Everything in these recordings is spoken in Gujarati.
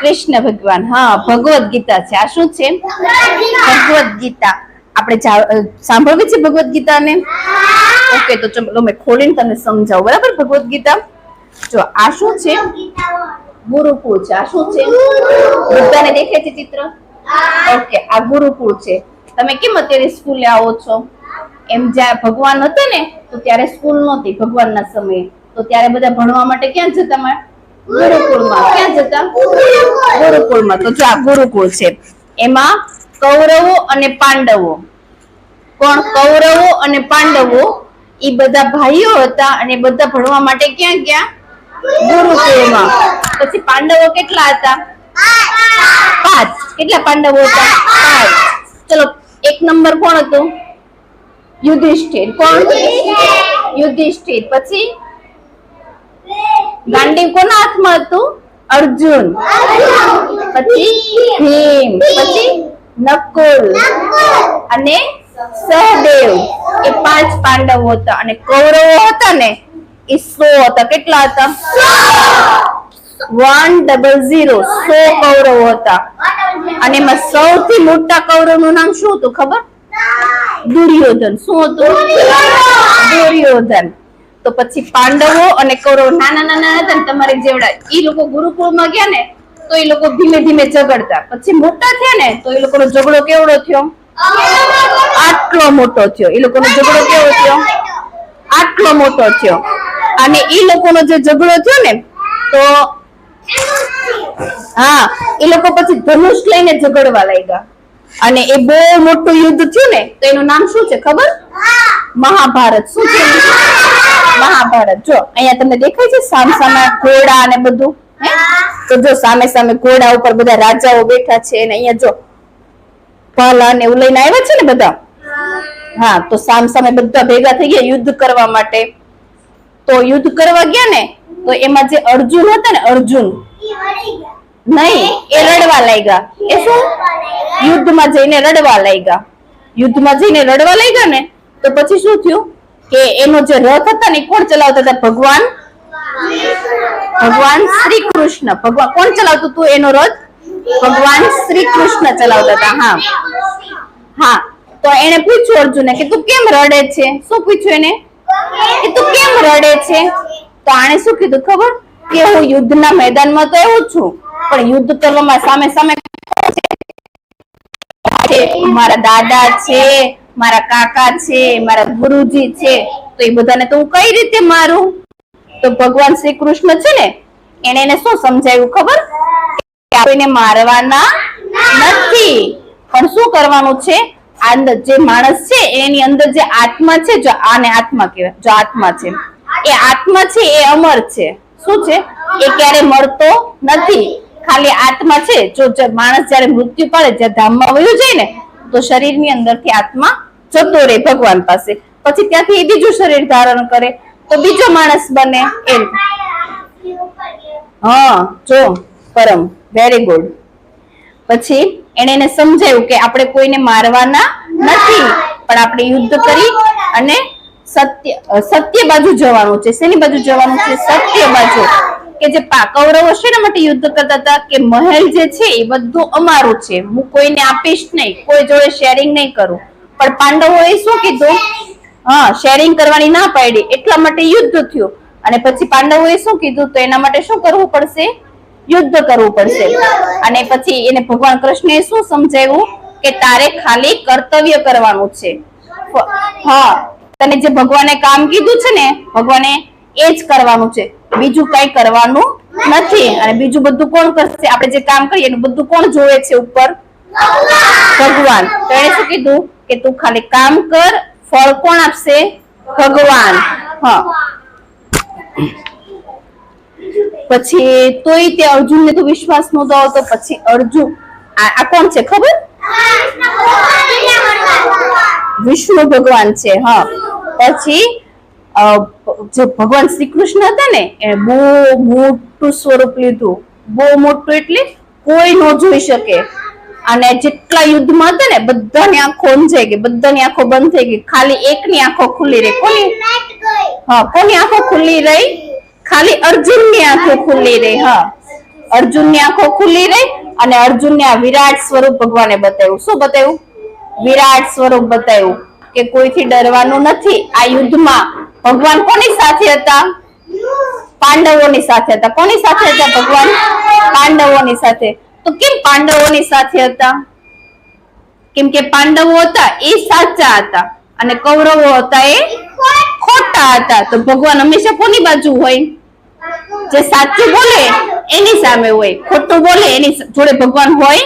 કૃષ્ણ ભગવાન, હા ભગવદ ગીતા છે. આ શું છે? ભગવદ ગીતા આપણે સાંભળવી છે ભગવદ ગીતાને ઓકે, તો ચલો મેં ખોલીને તમને સમજાવું. બરાબર ભગવદ ગીતા જો, આ શું છે? ગુરુકુળ છે. આ શું છે? બધાને દેખે છે ચિત્ર? ઓકે, આ ગુરુકુળ છે. તમે કેમ અત્યારે સ્કૂલે આવો છો? એમ જ્યાં ભગવાન હતા ને, તો ત્યારે સ્કૂલ નહોતી ભગવાનના સમયે. તો ત્યારે બધા ભણવા માટે ક્યાં જતા ગુરુકુળમાં. ક્યાં તો આ ગુરુકુળ છે. એમાં કૌરવો અને પાંડવો. કોણ? કૌરવો અને પાંડવો. એ બધા ભાઈઓ હતા અને બધા ભણવા માટે ક્યાં ગયા? ગુરુકુળમાં. પછી પાંડવો કેટલા હતા? પાંચ. કેટલા પાંડવો હતા? પાંચ. ચલો, એક નંબર કોણ હતું? યુધિષ્ઠિર. કોણ? યુધિષ્ઠિર. પછી? ગાંડીવ કોના હાથમાં હતું? અર્જુન. પછી ભીમ. પછી નકુલ. અને સહદેવ. એ પાંચ પાંડવો હતા અને કૌરવો હતા ને, એ સો હતા. કેટલા હતા? One double zero. સો કૌરવો હતા. અને એમાં સૌથી મોટા કૌરવનું નામ શું હતું ખબર? દુર્યોધન. શું હતું? દુર્યોધન. તો પછી પાંડવો અને કૌરવો નાના નાના હતા ને તમારે જેવડા એ લોકો ગુરુકુળમાં ગયા ને તો એ લોકો ધીમે ધીમે ઝઘડતા. પછી મોટા થયા ને તો એ લોકોનો ઝઘડો કેવડો થયો? આટલો મોટો થયો. એ લોકોનો ઝઘડો કેવો થયો? આટલો મોટો થયો. અને ઈ લોકોનો જે ઝઘડો થયો ને તો હા એ લોકો પછી ધનુષ લઈને ઝઘડવા લાગ્યા. અને એ બહુ મોટું યુદ્ધ થયું ને તો એનું નામ શું છે ખબર? મહાભારત. શું છે? મહાભારત. જો, અહીંયા તમને દેખાય છે સામ સામે ઘોડા અને બધું, હે? તો જો સામે સામે ઘોડા ઉપર બધા રાજાઓ બેઠા છે અને અહીંયા જો ભાલા અને એવું લઈને આવ્યા છે ને બધા? હા, તો સામ સામે બધા ભેગા થઈ ગયા યુદ્ધ કરવા માટે. તો યુદ્ધ કરવા ગયા ને, તો એમાં જે અર્જુન હતા ને, અર્જુન, નહીં, એ રડવા લાગ્યા. એ શું? યુદ્ધમાં જઈને રડવા લાગ્યા. યુદ્ધમાં જઈને રડવા લાગ્યા ને, તો પછી શું થયું? કે એનો જે રથ હતા ને કોણ ચલાવતા હતા? ભગવાન? ભગવાન શ્રી કૃષ્ણ ભગવાન, કોણ ચલાવતું હતું એનો રથ? ભગવાન શ્રી કૃષ્ણ ચલાવતા હતા, હા. હા, તો એને પૂછ્યું અર્જુને કે તું કેમ રડે છે? શું પૂછ્યું એને? કે તું કેમ રડે છે? તો આણે શું કીધું ખબર? કે હું યુદ્ધના મેદાનમાં તો એવું છું, પણ યુદ્ધ કરવામાં સામે સામે મારા દાદા છે મારા કાકા છે, મારા ગુરુજી છે, તો એ બધાને તો હું કઈ રીતે મારું? તો ભગવાન શ્રી કૃષ્ણ છે ને, એને એને શું સમજાયું ખબર? કોઈને મારવાના નથી. પણ શું કરવાનું છે? અંદર જે માણસ છે, એની અંદર જે આત્મા છે, જો આને આત્મા કહેવાય, જો આત્મા છે, એ આત્મા છે, એ અમર છે. શું છે? એ ક્યારે મળતો નથી. ખાલી આત્મા છે. જો માણસ જ્યારે મૃત્યુ પાડે, જ્યારે ધામમાં વયું જાય ને, તો શરીરની અંદરથી આત્મા જતો રહે ભગવાન પાસે. પછી ત્યાંથી એ બીજું શરીર ધારણ કરે. તો બીજો માણસ બને એમ. હા, જો, પરમ. વેરી ગુડ પછી એને એને સમજાયું કે આપણે કોઈને મારવાના નથી, પણ આપણે યુદ્ધ કરી અને સત્ય સત્ય બાજુ જવાનું છે. શેની બાજુ જવાનું છે? સત્ય બાજુ. કે જે કૌરવો શેના માટે યુદ્ધ કરતા હતા કે મહેલ જે છે એ બધું અમારું છે. હું કોઈને આપીશ નહીં. કોઈ જોડે શેરિંગ નહીં કરું. પણ પાંડવોએ શું કીધું? હા શેરિંગ કરવાની ના પાડી. એટલા માટે યુદ્ધ થયું. અને પછી પાંડવોએ શું કીધું? તો એના માટે શું કરવું પડશે? યુદ્ધ કરવું પડશે. અને પછી એને ભગવાન કૃષ્ણએ શું સમજાવ્યું? કે તારે ખાલી કર્તવ્ય કરવાનું છે. હા, તને જે ભગવાને કામ કીધું છે ને, ભગવાને એ જ કરવાનું છે. બીજું કઈ કરવાનું નથી. અને બીજું બધું કોણ કરશે? આપણે જે કામ કરીએ, એનું બધું કોણ જોવે છે ઉપર? ભગવાન. તો એને શું કીધું? કે તું ખાલી કામ કર, ફળ કોણ આપશે? ભગવાન. હા. પછી તોય તે અર્જુનને તો વિશ્વાસ નહોતો આવતો. પછી અર્જુન. આ કોણ છે ખબર? વિષ્ણુ ભગવાન છે, હા. પછી જે ભગવાન શ્રી કૃષ્ણ હતા ને, એ બહુ મોટું સ્વરૂપ લીધું. બહુ મોટું એટલે કોઈ ન જોઈ શકે. અને જેટલા યુદ્ધમાં હતા ને, બધાની આંખો અંજાઈ ગઈ, બધાની આંખો બંધ થઈ ગઈ. ખાલી એકની આંખો ખુલ્લી રહી. કોની? હા, કોની આંખો ખુલ્લી રહી? ખાલી અર્જુનની આંખો ખુલ્લી રહી, હા. અર્જુનની આંખો ખુલ્લી રહી અને અર્જુનને આ વિરાટ સ્વરૂપ ભગવાને બતાવ્યું. શું બતાવ્યું? વિરાટ સ્વરૂપ બતાવ્યું કે કોઈથી ડરવાનું નથી. આ યુદ્ધમાં ભગવાન કોની સાથે હતા? પાંડવોની સાથે હતા. કોની સાથે હતા ભગવાન? પાંડવોની સાથે. તો કેમ પાંડવોની સાથે હતા? કેમ કે પાંડવો હતા એ સાચા હતા અને કૌરવો હતા એ ખોટા હતા. તો ભગવાન હંમેશા કોની બાજુ હોય? જે સાચું બોલે એની સામે હોય. ખોટું બોલે એની જોડે ભગવાન હોય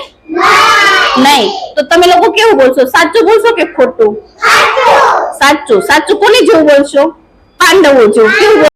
નહીં. તો તમે લોકો કેવું બોલશો? સાચું બોલશો કે ખોટું? સાચું. સાચું. કોની જેવું બોલશો? પાંડવો જેવું. કેવું